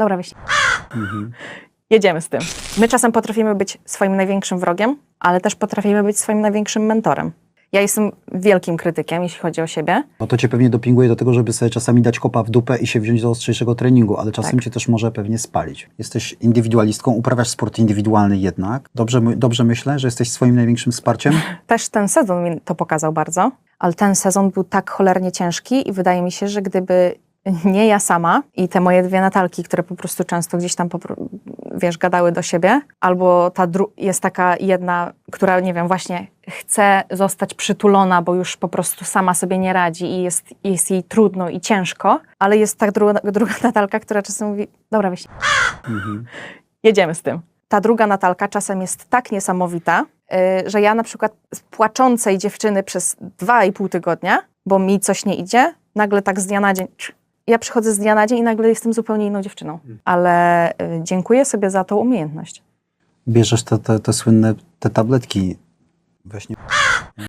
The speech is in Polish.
Dobra, wyślij. Jedziemy z tym. My czasem potrafimy być swoim największym wrogiem, ale też potrafimy być swoim największym mentorem. Ja jestem wielkim krytykiem, jeśli chodzi o siebie. No to cię pewnie dopinguje do tego, żeby sobie czasami dać kopa w dupę i się wziąć do ostrzejszego treningu, ale czasem Tak. cię też może pewnie spalić. Jesteś indywidualistką, uprawiasz sport indywidualny jednak. Dobrze, dobrze myślę, że jesteś swoim największym wsparciem? Też ten sezon mi to pokazał bardzo, ale ten sezon był tak cholernie ciężki i wydaje mi się, że gdyby nie ja sama i te moje dwie Natalki, które po prostu często gdzieś tam, wiesz, gadały do siebie, albo ta dru- jest taka jedna, która, nie wiem, właśnie chce zostać przytulona, bo już po prostu sama sobie nie radzi i jest, jest jej trudno i ciężko, ale jest ta druga, druga Natalka, która czasem mówi, dobra, wyślij. Jedziemy z tym. Ta druga Natalka czasem jest tak niesamowita, yy, że ja na przykład z płaczącej dziewczyny przez dwa i pół tygodnia, bo mi coś nie idzie, nagle tak z dnia na dzień, ja przychodzę z dnia na dzień i nagle jestem zupełnie inną dziewczyną. Ale yy, dziękuję sobie za tą umiejętność. Bierzesz te, te, te słynne te tabletki, weź nie